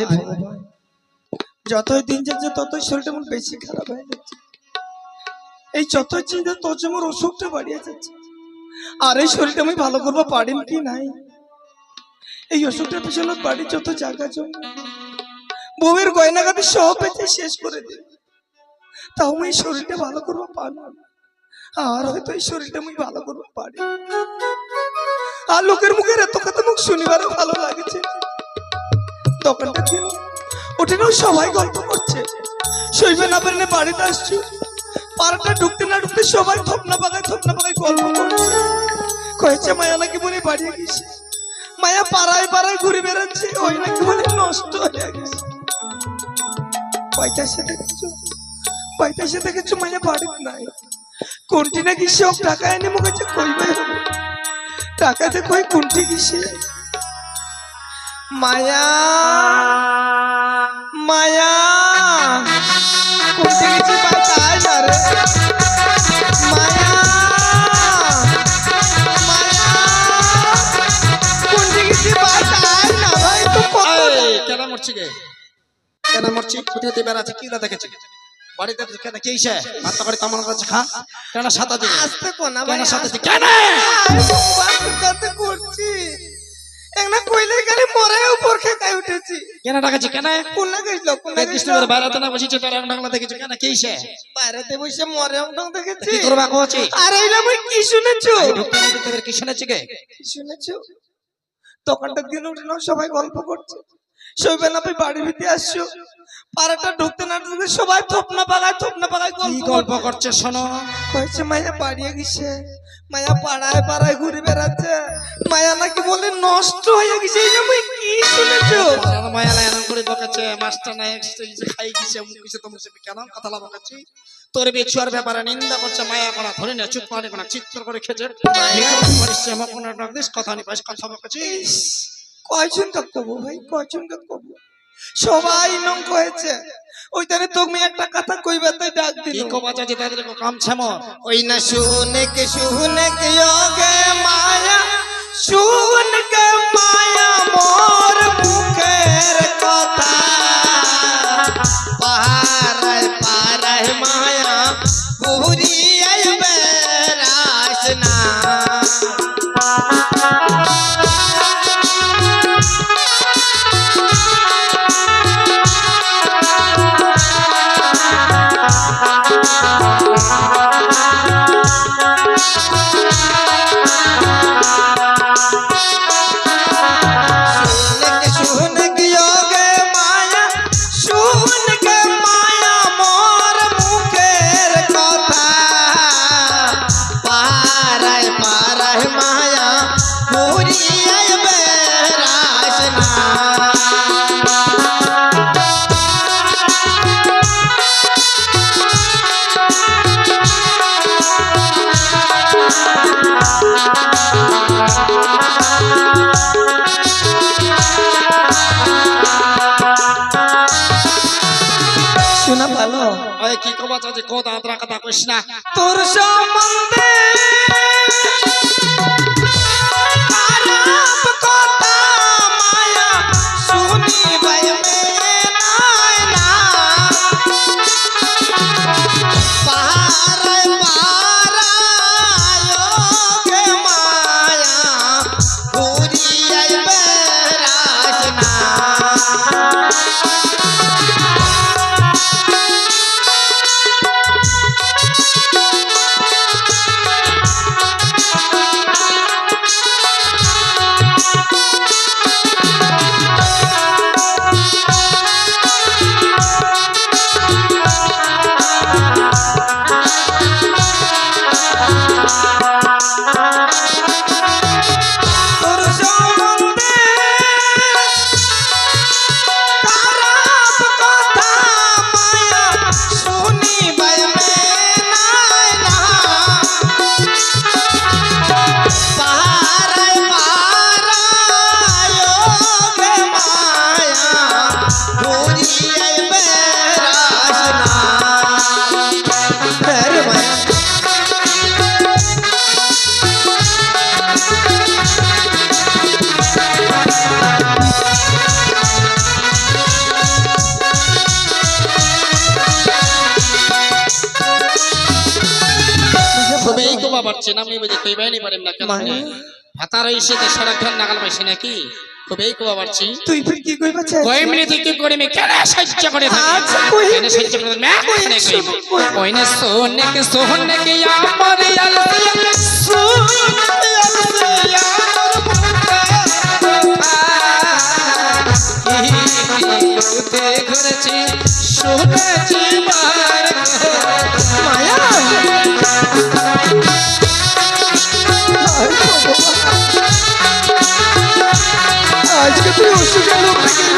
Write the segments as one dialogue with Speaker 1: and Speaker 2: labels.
Speaker 1: ভগবান যতই দিন যাচ্ছে ততই শরীরটা আমার বেশি খারাপ হয়ে যাচ্ছে। এই যতই চিন্তা তত আমার অসুখটা বাড়িয়ে যাচ্ছে। আর এই শরীরটা আমি ভালো করব পারিম কি নাই? এই অসুখটার পিছনে বাড়ির যত জায়গা জমি। বউয়ের গয়নাগাতি সব বেঁচে শেষ করে দিই তাও আমি এই শরীরটা ভালো করব পারব আর হয়তো এই শরীরটা আমি ভালো করব পারি আর লোকের মুখের এত কথা মুখ শুনিবারও ভালো লাগছে। দোকানটা ছিল। ওঠেও সবাই গল্প করছে। শৈবে না বাড়িতে আসছি। পাড়াটা ঢুকতে না ঢুকতে সবাই থপনা পাকায় থপনা পাকায় গল্প করছে। কয়েছে মায়া নাকি বলে বাড়ি গেছে। মায়া পাড়ায় পাড়ায় ঘুরে বেড়াচ্ছে। ওই নাকি বলে নষ্ট হয়ে গেছে। পয়সা দেখেছ? পয়সা দেখেছ মায়া বাড়িতে নাই। কোনটি নাকি সব টাকা এনে মুখে কইবাই হবে? টাকাতে কই কোনটি কিসে মায়া মায়া। কিছু পাই তাই না রে? মায়া
Speaker 2: কেন মরছি গে? কেন মরছি? কোথা থেকে বেড়াচ্ছে কি দেখেছি বাড়িতে কেন কি সে ভাত করে তোমার কাছে খা। কেন সাথে দিকে
Speaker 1: আসতে কোনা
Speaker 2: কেন
Speaker 1: ভাই
Speaker 2: সাথে কেন কেন ডাকাছি কেন?
Speaker 1: কোনা গেছিল কোনা
Speaker 2: এই
Speaker 1: গেছিল
Speaker 2: কৃষ্ণের বাইরে তো না বসেছে বেড়া বাংলা দেখেছি? কেন? কি সে?
Speaker 1: বসে মরে উঠং দেখেছি।
Speaker 2: কি করবা কোচি
Speaker 1: আরে এইলা মই কি শুনেছো?
Speaker 2: ঢুকতে না ঢুকতে বের কি শুনেছি গে
Speaker 1: শুনেছো? দোকানটার দিন উঠে নাও সবাই গল্প করছে। সইবে না তুই বাড়ির ভিতরে আসছো? পাড়াটা ঢুকতে না ঢুকতে সবাই থপনা পাকায় থপনা পাকায়
Speaker 2: কি
Speaker 1: গল্প করছে।
Speaker 2: শোনো।
Speaker 1: কয়েছে মায়া বাড়িয়ে গেছে। মায়া পাড়ায় পাড়ায় ঘুরে বেড়াচ্ছে। মায়া নাকি বলে নষ্ট হয়ে গেছে আমি কি শুনেছো?
Speaker 2: মায়া লাইন করে বকাচ্ছে মাস্টার নাই এক্সট্রা খাই গেছে অমুক কিছু তমুক কিছু কেন? কথা বকাচ্ছি তোর বিছুয়ার ব্যাপারে নিন্দা করছে মায়া করা ধরে না চুপ করে কোনা চিত্র করে খেছে কথা নি পাইস কথা বকাচ্ছি
Speaker 1: কয়জন কাপ কবো ভাই? কয়জন কাপ সবাই নং কয়েছে ওইখানে তুমি একটা কথা কইবে তাই ডাক দিল।
Speaker 2: কি কবা চাচি তাদের কাম ছাম
Speaker 1: ওই না শুনে কে শুনে কে যোগে মায়া। শুন কে মায়া মোর মুখের কথা।
Speaker 2: কবা চাচি কো দাদরা কথা কইস
Speaker 1: তোর সম্বন্ধে
Speaker 2: পাচ্ছি না বুঝে কেন ভাতার তো ঘর নাগাল পাইছি নাকি খুবই কোয়া পারছি
Speaker 1: তুই ফির কি
Speaker 2: মিনিট কি করে মে কেন সাহায্য করে
Speaker 1: আচ্ছা,
Speaker 2: কেন সাহায্য করে মে কেন কইব
Speaker 1: কই-
Speaker 2: কই না সোনে কে সোনে কে আমার আলসিয়া ঘুরেছি
Speaker 1: আজকে তুই অসুখের লোক থেকে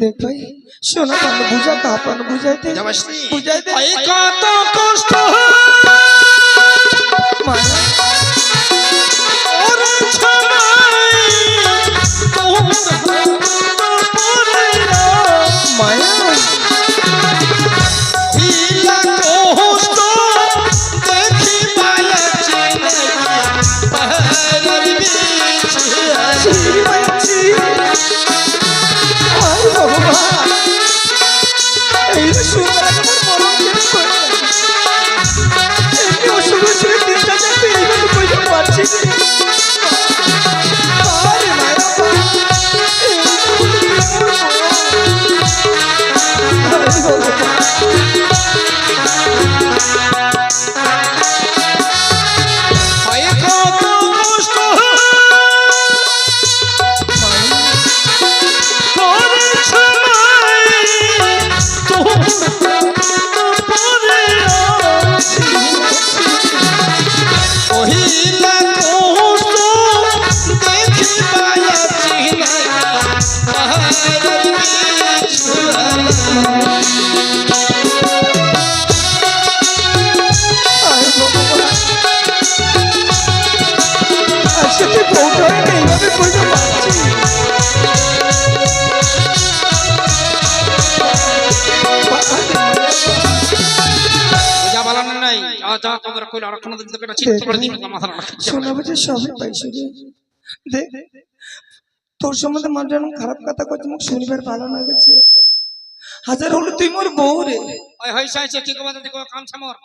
Speaker 1: দেখ ভাই শোনা পানো বুঝা কা পানো বুঝাইতে বুঝাইতে
Speaker 2: কত কষ্ট
Speaker 1: মায়া
Speaker 2: ওরে
Speaker 1: যা
Speaker 2: যা কইলে আর কোনো দিন তোকে একটা চিত্ত করে মাথা না
Speaker 1: শোনা বুঝে সবই পাইছি রে। দেখ তোর সম্বন্ধে মানুষ এমন খারাপ কথা করছে মুখ শুনিবার ভালো না গেছে হাজার হলো তুই মোর বউ রে।
Speaker 2: ওই হইছে হইছে কি কবা দেখো কাম ছামর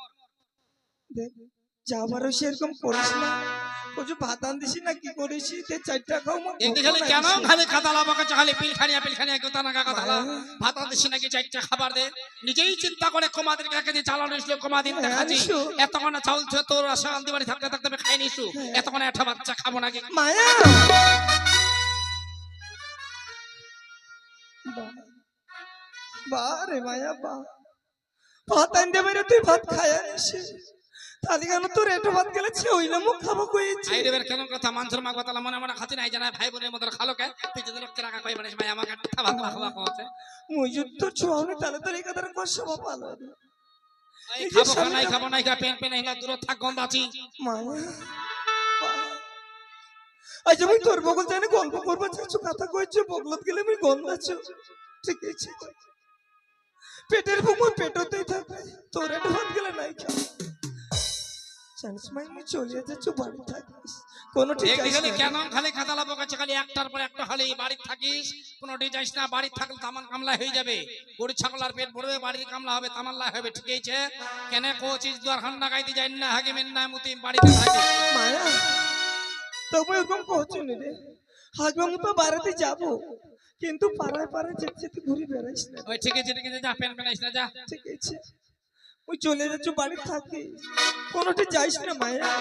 Speaker 1: দেখ যাবারও সেরকম করিস না। ভাত না কি করিস? তে চারটা খাও
Speaker 2: কেন? খালি পিলখানিয়া পিলখানিয়া ভাত দিছি নাকি চারটা খাবার দে? নিজেই চিন্তা করে কমাদের কাকে যে চালানো ছিল কমাদিন দেখাচ্ছি। এতক্ষণ চাউল থুয়ে তোর আশা আন্দি বাড়ি থাকতে থাকতে আমি খাই নিছু এতক্ষণ একটা বাচ্চা খাব নাকি?
Speaker 1: মায়া। রে মায়া ভাত আনতে পারে তুই ভাত খায়া তোর এটো ভাত গেলে মুখ খাব কইছি
Speaker 2: কেন কথা মানসুর কথা মনে মনে খাতি নাই জানা ভাই বোনের খালো কে? তুই যদি লোককে রাখা কই বানিস ভাই আমাকে একটা ভাত খাওয়া খাওয়াতে।
Speaker 1: মুই যদি তোর ছোয়াওনি তাহলে তোর এই কথাটা কষ্ট ভালো
Speaker 2: খাব খা নাই খাব নাই খা পেন পেন হিলা দূর থাক গন্ধ আছি।
Speaker 1: মায়া আজ আমি তোর বগল জানি গল্প করব চাচ্ছু কথা কইছো বগলত গেলে আমি গন্ধ আছো। ঠিক আছে। পেটের বুক মোর পেটতেই থাকবে। তোর এটা ভাত গেলে নাই খাও জানিস মাই আমি চলে যাচ্ছ বাড়ি থাকিস। কোনো ঠিক আছে
Speaker 2: কেন খালি খাতা লাবো খালি একটার পর একটা খালি বাড়ি থাকিস কোনো যাইস না বাড়ি থাকলে তামান কামলা হয়ে যাবে। গরু ছাগল আর পেট ভরবে বাড়ির কামলা হবে তামাল্লা হবে ঠিক আছে? কেন কোচিস দুয়ার খান্না গাইতে যাই না হাগে মেন না মুতি বাড়িতে থাকে।
Speaker 1: মায়া তবে রে? বাড়িতে যাব কিন্তু পাড়ায় পাড়ায় যেতে যেতে ঘুরে বেড়াইস না।
Speaker 2: ওই ঠিক আছে ঠিক আছে যা না যা।
Speaker 1: ঠিক আছে। ওই চলে যাচ্ছ বাড়ি থাকি কোনোটি যাইস না মায়া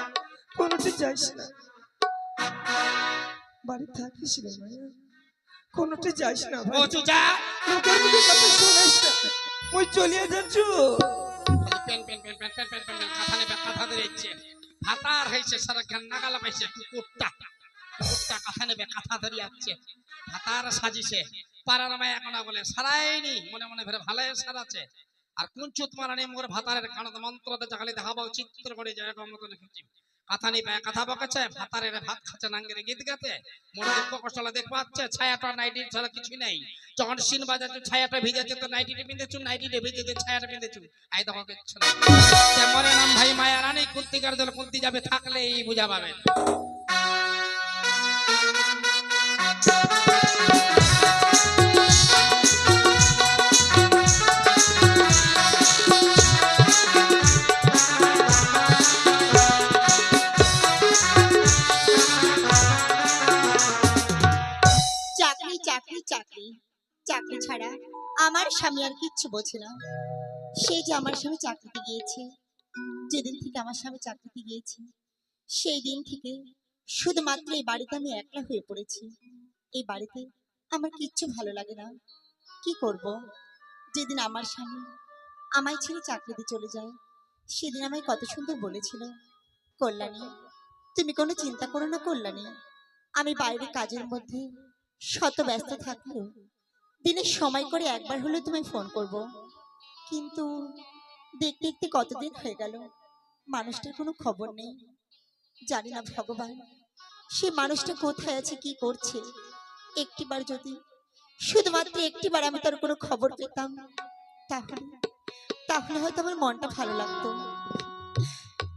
Speaker 1: কোনোটি যাইস না। বাড়ি থাকিস রে মায়া কোনোটি যাইস না
Speaker 2: যা
Speaker 1: লোকের মুখে কথা না। ওই চলে যাচ্ছ।
Speaker 2: পেন পেন পেন পেন পেন পেন ভাতার হয়েছে সারা গান্না গালা পাইছে কুকুরটা। কুকুরটা কথা নেবে কথা ধরি যাচ্ছে ভাতার সাজিছে। পাড়ার মায়া কোনা বলে সারাইনি মনে মনে ভেবে ভালো সারাছে আর কোন চুত মারানি মোর ভাতারের কানত মন্ত্রতে জাগালে দেখাবো, চিত্র করে যায় মতো লিখেছি কথা নেই, পায় কথা বকেছে, ভাতারের ভাত খাচ্ছে, নাঙ্গের গীত গাতে মনে দুঃখ কষ্টলা দেখ পাচ্ছে, ছায়াটা নাইটি ছাড়া কিছু নেই। যখন সিন বাজাচ্ছে, ছায়াটা ভিজেছে, তো নাইটিটা পিঁধেছু নাইটিটা ভিজেছে, ছায়াটা পিঁধেছু আই দেখো কিচ্ছু না। মনে নাম ভাই, মায়া রানী, কুন্তিকার জল কুন্তি যাবে, থাকলেই বুঝা পাবেন।
Speaker 3: চাকরি ছাড়া আমার স্বামী আর কিচ্ছু বোঝে না। সে যে আমার স্বামী চাকরিতে গিয়েছে, যেদিন থেকে আমার স্বামী চাকরিতে গিয়েছে, সেই দিন থেকে শুধুমাত্র এই বাড়িতে আমি একলা হয়ে পড়েছি। এই বাড়িতে আমার কিচ্ছু ভালো লাগে না। কি করব? যেদিন আমার স্বামী আমায় ছেড়ে চাকরিতে চলে যায়, সেদিন আমায় কত সুন্দর বলেছিল, কল্যাণী, তুমি কোনো চিন্তা করো না কল্যাণী। আমি বাইরে কাজের মধ্যে শত ব্যস্ত থাকলেও দিনের সময় করে একবার হলেও তোমায় ফোন করব। কিন্তু দেখতে দেখতে কতদিন হয়ে গেল, মানুষটার কোনো খবর নেই। জানি না ভগবান, সে মানুষটা কোথায় আছে, কি করছে। একটিবার যদি, শুধুমাত্র একটিবার আমি তার কোনো খবর পেতাম, তাহলে তাহলে হয়তো আমার মনটা ভালো লাগতো।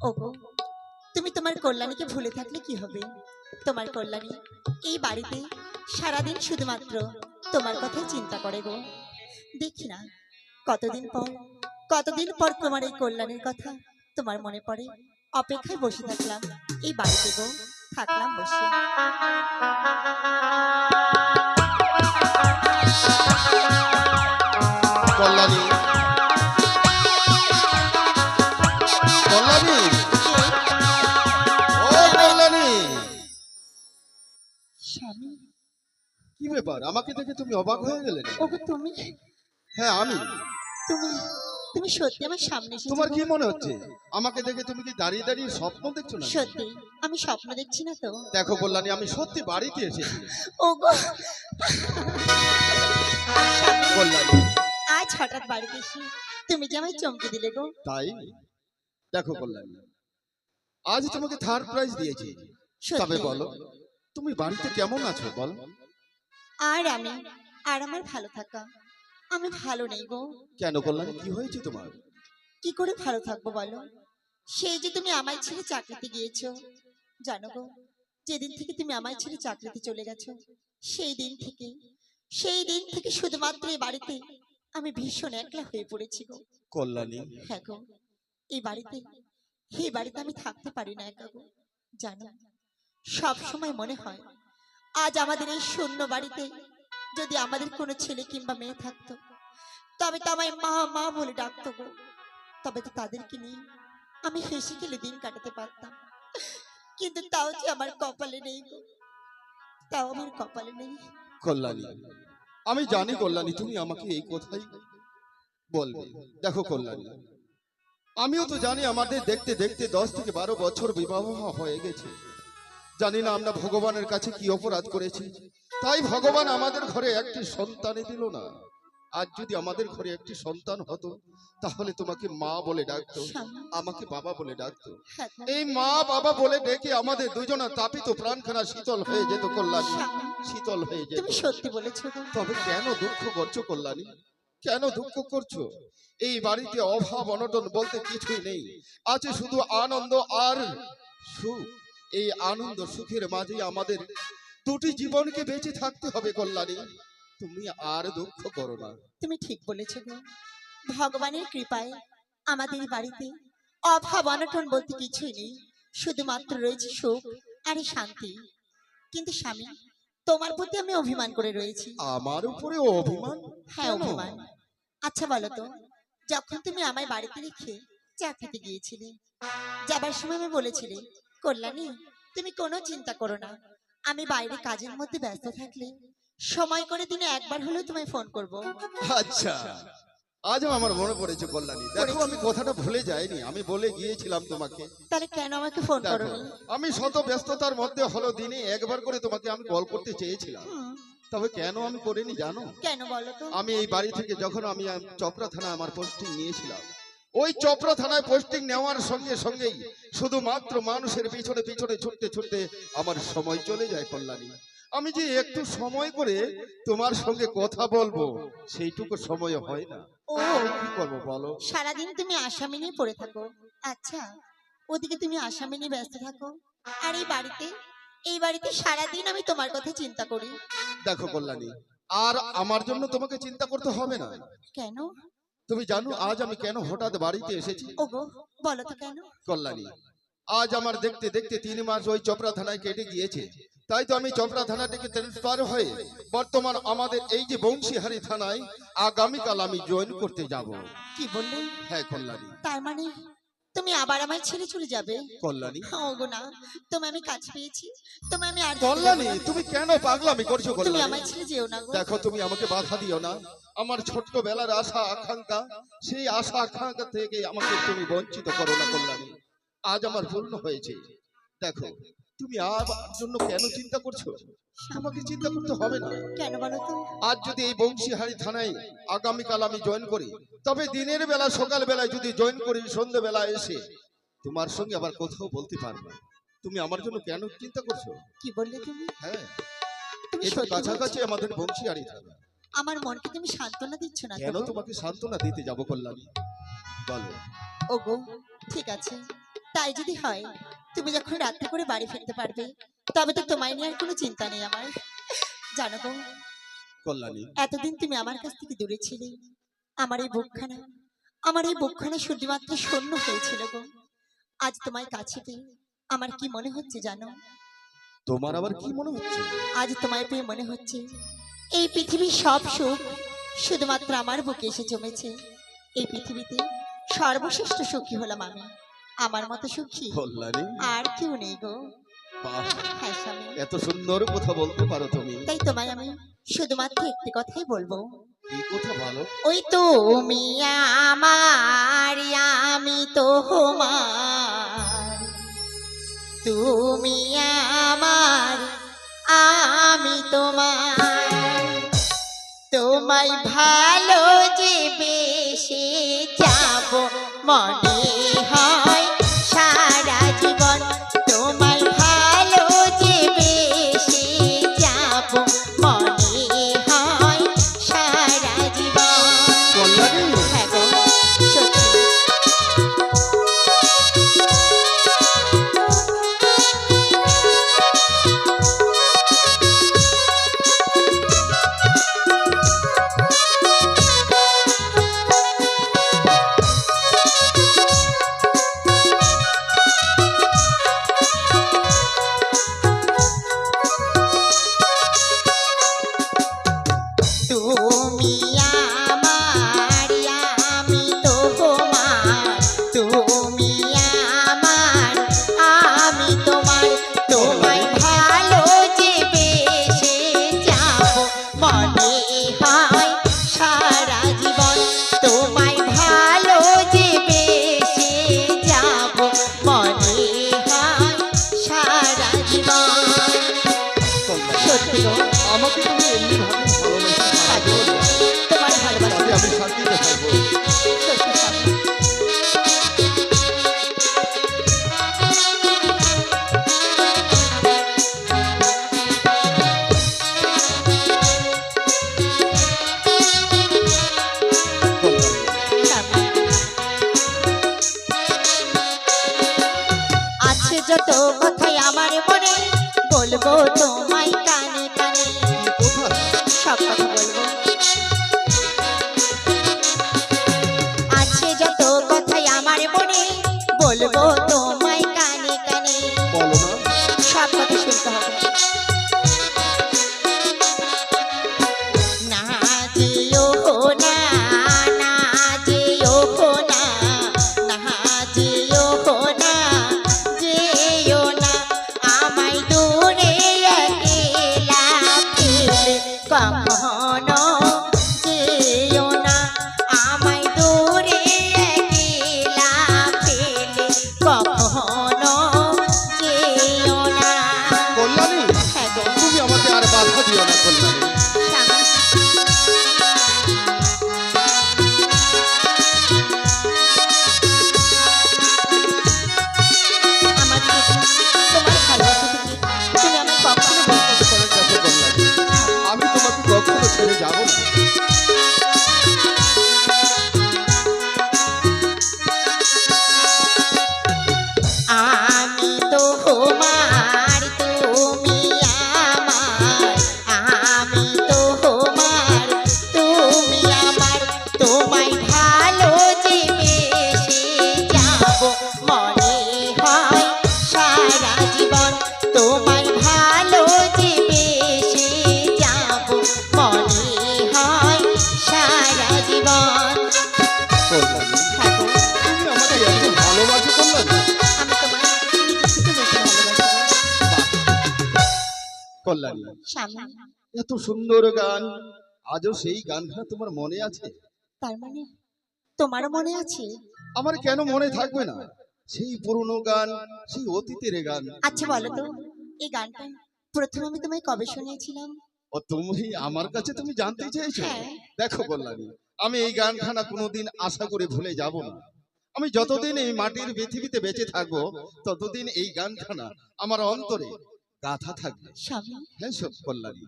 Speaker 3: ওগো, তুমি তোমার কল্যাণীকে ভুলে থাকলে কি হবে? তোমার কল্যাণী এই বাড়িতে সারাদিন শুধুমাত্র তোমার কথাই চিন্তা করে গো। দেখি না, কতদিন পর কতদিন পর তোমার এই কল্যাণের কথা তোমার মনে পড়ে? অপেক্ষায় বসে থাকলাম, এই বাড়িতে গো, থাকলাম বসে।
Speaker 4: কল্যাণী কি ব্যাপার? আমাকে দেখে তুমি অবাক হয়ে গেলে?
Speaker 3: ওগো তুমি?
Speaker 4: হ্যাঁ আমি।
Speaker 3: তুমি? তুমি সত্যি আমার সামনে এসেছ
Speaker 4: তোমার কি মনে হচ্ছে? আমাকে দেখে তুমি কি দাঁড়িয়ে দাঁড়িয়ে স্বপ্ন দেখছ না
Speaker 3: সত্যি আমি স্বপ্ন দেখছি না তো?
Speaker 4: দেখো আমি সত্যি বাড়িতে এসেছি।
Speaker 3: ওগো। আজ হঠাৎ বাড়িতে এসে তুমি যে আমায় চমকে দিলে গো।
Speaker 4: তাই? দেখো আজ তোমাকে থার্ড প্রাইজ দিয়েছি। তবে বলো তুমি বাড়িতে কেমন আছো? বল।
Speaker 3: আর আমি আর আমার ভালো থাকা। আমি ভালো নেই গো।
Speaker 4: কেন কল্যাণী? কি হয়েছে তোমার?
Speaker 3: কি করে ভালো থাকব বলো? সেই যে তুমি আমায় ছেড়ে চাকরিতে গিয়েছো। জানো গো যেদিন থেকে তুমি আমায় ছেড়ে চাকরিতে চলে গেছো সেই দিন থেকে সেই দিন থেকে শুধুমাত্র এই বাড়িতে আমি ভীষণ একলা হয়ে পড়েছি গো।
Speaker 4: কল্যাণী।
Speaker 3: হ্যাঁ গো এই বাড়িতে এই বাড়িতে আমি থাকতে পারি না একা গো। জানো সব সময় মনে হয় আজ আমাদের এই শূন্য বাড়িতে যদি আমাদের কোনো ছেলে কিংবা মেয়ে থাকতো তবে তো আমায় মা মা বলে ডাকতো গো। তবে তো তাদেরকে নিয়ে আমি হেসে খেলে দিন কাটাতে পারতাম। কিন্তু তাও যে আমার কপালে নেই গো। তাও আমার কপালে নেই।
Speaker 4: কল্যাণী আমি জানি কল্যাণী তুমি আমাকে এই কথাই বলবে। দেখো কল্যাণী আমিও তো জানি আমাদের দেখতে দেখতে দশ থেকে বারো বছর বিবাহ হয়ে গেছে। জানি না আমরা ভগবানের কাছে কি অপরাধ করেছি। তাই ভগবান আমাদের ঘরে একটি সন্তানই দিল না। আজ যদি আমাদের ঘরে একটি সন্তান হতো তাহলে তোমাকে মা বলে ডাকতো আমাকে বাবা বলে ডাকতো। এই মা বাবা বলে ডেকে আমাদের দুজনের তাপিত প্রাণখানা শীতল হয়ে যেত কল্যাণী। শীতল হয়ে যেত।
Speaker 3: তুমি সত্যি বলেছ
Speaker 4: তবে কেন দুঃখ করছ কল্যাণী? কেন দুঃখ করছ? এই বাড়িতে অভাব অনটন বলতে কিছুই নেই। আছে শুধু আনন্দ আর সুখ। এই আনন্দ সুখের মাঝে আমাদের দুটি জীবনকে বেঁচে থাকতে হবে কল্যাণী। তুমি আর দুঃখ করো না।
Speaker 3: তুমি ঠিক বলেছ গো। ভগবানের কৃপায় আমাদের বাড়িতে অভাব অনটন বলতে কিছুই নেই। শুধুমাত্র রয়েছে সুখ আর শান্তি। কিন্তু স্বামী তোমার প্রতি আমি অভিমান করে রয়েছি।
Speaker 4: আমার উপরে অভিমান?
Speaker 3: হ্যাঁ? অভিমান। আচ্ছা বলো তো যখন তুমি আমায় বাড়িতে রেখে চাকরিতে গিয়েছিলে যাবার সময় আমি বলেছিলে কল্যাণী তুমি কোনো চিন্তা করো না। আমি বাইরে কাজের মধ্যে ব্যস্ত থাকলে সময় করে দিনে একবার হলেও তোমায় ফোন করব।
Speaker 4: আচ্ছা। আজও আমার মনে পড়েছে কল্যাণী। দেখো আমি কথাটা ভুলে যাইনি। আমি বলে গিয়েছিলাম তোমাকে।
Speaker 3: তাহলে কেন আমাকে ফোন করনি?
Speaker 4: আমি শত ব্যস্ততার মধ্যে হলো দিনে একবার করে তোমাকে আমি কল করতে চেয়েছিলাম। তবে কেন আমি করিনি জানো?
Speaker 3: কেন বলো তো?
Speaker 4: আমি এই বাড়ি থেকে যখন আমি চপড়া থানায় আমার পোস্টিং নিয়েছিলাম ওই চপড়া থানায় পোস্টিং নেওয়ার সঙ্গে সঙ্গেই শুধুমাত্র মানুষের পিছনে পিছনে ছুটতে ছুটতে আমার সময় চলে যায় কল্যাণী। আমি যে একটু সময় করে তোমার সঙ্গে কথা বলব সেইটুকু সময় হয় না।
Speaker 3: ও
Speaker 4: কি করব বলো?
Speaker 3: সারাদিন তুমি আসামি নিয়ে পড়ে থাকো। আচ্ছা ওদিকে তুমি আসামি নিয়ে ব্যস্ত থাকো। আর এই বাড়িতে এই বাড়িতে সারাদিন আমি তোমার কথা চিন্তা করি।
Speaker 4: দেখো কল্যাণী আর আমার জন্য তোমাকে চিন্তা করতে হবে না।
Speaker 3: কেন?
Speaker 4: তুমি জানো আজ আমি কেন হঠাৎ বাড়িতে এসেছি?
Speaker 3: ওগো বলো তো কেন?
Speaker 4: কল্যাণী আজ আমার দেখতে দেখতে তিন মাস ওই চপড়া থানায় কেটে গিয়েছে। তাই তো আমি চপড়া থানাটিকে থেকে ট্রান্সফার হয়ে বর্তমান আমাদের এই যে বংশীহারি থানায় আগামীকাল আমি জয়েন করতে যাব।
Speaker 3: কি বললেন
Speaker 4: হ্যাঁ কল্যাণী।
Speaker 3: তার মানে? তুমি আবার আমায় ছেড়ে চলে যাবে?
Speaker 4: কল্যাণী।
Speaker 3: ওগো না। তুমি আমি কাজ পেয়েছি। তুমি আমি আর কল্লানি
Speaker 4: কল্যাণী তুমি কেন পাগলামি করছ
Speaker 3: তুমি
Speaker 4: কল্যাণী?
Speaker 3: আমায় ছেড়ে যেও না গো।
Speaker 4: দেখো তুমি আমাকে বাধা দিও না। আমার ছোট্টবেলার আশা আকাঙ্ক্ষা সেই আশা আকাঙ্ক্ষা থেকে আমাকে তুমি বঞ্চিত করো না কল্যাণী। আজ আমার পূর্ণ হয়েছে। দেখো তুমি আমার জন্য কেন চিন্তা করছ? আমাকে চিন্তা করতে হবে না।
Speaker 3: কেন বলো তো?
Speaker 4: আজ যদি এই বংশীহারি থানায় আগামীকাল আমি জয়েন করি তবে দিনের বেলা সকাল বেলায় যদি জয়েন করি সন্ধ্যেবেলা এসে তোমার সঙ্গে আবার কোথাও বলতে পারব। তুমি আমার জন্য কেন চিন্তা করছ?
Speaker 3: কি বললে তুমি?
Speaker 4: হ্যাঁ
Speaker 3: বলছো?
Speaker 4: কাছাকাছি আমাদের বংশীহারি থানা।
Speaker 3: আমার মনকে তুমি সান্ত্বনা দিচ্ছ না
Speaker 4: কেন তোমাকে সান্ত্বনা দিতে যাব কল্যাণী? বলো।
Speaker 3: ওগো ঠিক আছে। তাই যদি হয় তুমি যখন রাত্রে করে বাড়ি ফিরতে পারবে তবে তো তোমায় নিয়ে আর কোনো চিন্তা নেই আমার। জানো গো
Speaker 4: কল্যাণী।
Speaker 3: এতদিন তুমি আমার কাছ থেকে দূরে ছিলে। আমার এই বুকখানা আমার এই বুকখানা শুধুমাত্র শূন্য হয়েছিল গো আজ তোমায় কাছে পেয়ে আমার কি মনে হচ্ছে জানো?
Speaker 4: তোমার আবার কি মনে হচ্ছে?
Speaker 3: আজ তোমায় পেয়ে মনে হচ্ছে এই পৃথিবীর সব সুখ শুধুমাত্র আমার বুকে এসে জমেছে। এই পৃথিবীতে সর্বশ্রেষ্ঠ সুখী হলাম আমি। আমার মতো সুখী? আর কেউ নেই গো। হ্যাঁ
Speaker 4: এত সুন্দর কথা বলতে পারো তুমি।
Speaker 3: তাই তোমায় আমি শুধুমাত্র একটি কথাই বলব। ওই তুমি আমার আমি তোমার তুমি আমার আমি তোমার তোমায় ভালো যে বেশি যাব মনে
Speaker 4: আমাকে তুমি এমনি কল্যাণী। এত সুন্দর গান আজও সেই গানটা তোমার মনে আছে?
Speaker 3: তার মানে তোমারও মনে আছে?
Speaker 4: আমার কেন মনে থাকবে না? সেই পুরনো গান সেই অতীতের গান।
Speaker 3: আচ্ছা বলো তো এই গানটা প্রথম আমি তোমায় কবে শুনিয়েছিলাম?
Speaker 4: ও তুমি আমার কাছে তুমি জানতে চেয়েছো?
Speaker 3: হ্যাঁ।
Speaker 4: দেখো কল্যাণী আমি এই গানখানা কোনোদিন আশা করে ভুলে যাব না। আমি যতদিন এই মাটির পৃথিবীতে বেঁচে থাকব ততদিন এই গানখানা আমার অন্তরে গাথা থাকবে। হ্যাঁ সব কল্যাণী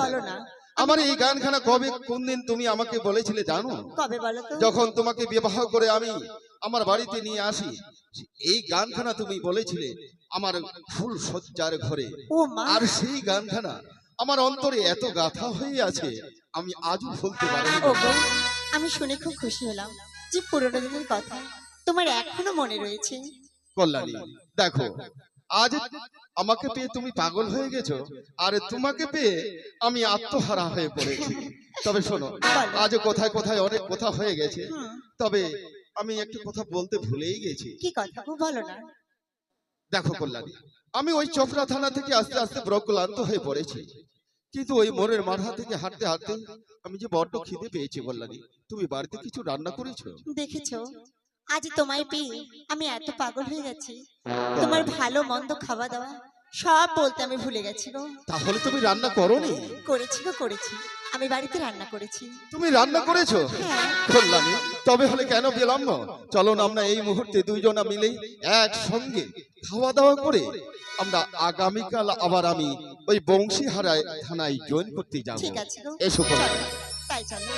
Speaker 3: বলো না।
Speaker 4: আমার এই গানখানা কবে কোন দিন তুমি আমাকে বলেছিলে জানো?
Speaker 3: কবে বলো
Speaker 4: যখন তোমাকে বিবাহ করে আমি আমার বাড়িতে নিয়ে আসি এই গানখানা তুমি বলেছিলে আমার ফুল সজ্জার ঘরে। আর সেই গানখানা আমার অন্তরে এত গাথা হয়ে আছে আমি আজও বলতে পারি
Speaker 3: আমি শুনে খুব খুশি হলাম যে পুরোনো দিনের কথা তোমার এখনও মনে রয়েছে।
Speaker 4: কল্যাণী দেখো আজ আমাকে পেয়ে তুমি পাগল হয়ে গেছো আর তোমাকে পেয়ে আমি আত্মহারা হয়ে পড়েছি। তবে শোনো আজ কোথায় কোথায় অনেক কথা হয়ে গেছে তবে আমি একটু কথা বলতে ভুলেই গেছি।
Speaker 3: কি কথা? খুব ভালো না।
Speaker 4: দেখো কল্যাণী আমি ওই চোপড়া থানা থেকে আস্তে আস্তে বড় ক্লান্ত হয়ে পড়েছি। কিন্তু ওই মোড়ের মাথা থেকে হাঁটতে হাঁটতে আমি যে বড্ড খিদে পেয়েছি কল্যাণী তুমি বাড়িতে কিছু রান্না করেছ?
Speaker 3: দেখেছ? আজ তোমায় পেয়ে আমি এত পাগল হয়ে গেছি তোমার ভালো মন্দ খাওয়া দাওয়া সব বলতে আমি ভুলে গেছি গো।
Speaker 4: তাহলে তুমি রান্না করোনি?
Speaker 3: করেছি গো করেছি। আমি বাড়িতে রান্না করেছি।
Speaker 4: তুমি রান্না করেছ?
Speaker 3: হ্যাঁ।
Speaker 4: কল্যাণী তবে হলে কেন বিলম্ব চলো না আমরা এই মুহূর্তে দুইজনা মিলে একসঙ্গে খাওয়া দাওয়া করে আমরা আগামীকাল আবার আমি ওই বংশীহারায় থানায় জয়েন করতে যাব।
Speaker 3: ঠিক আছে গো।
Speaker 4: এসো
Speaker 3: তাই চলো।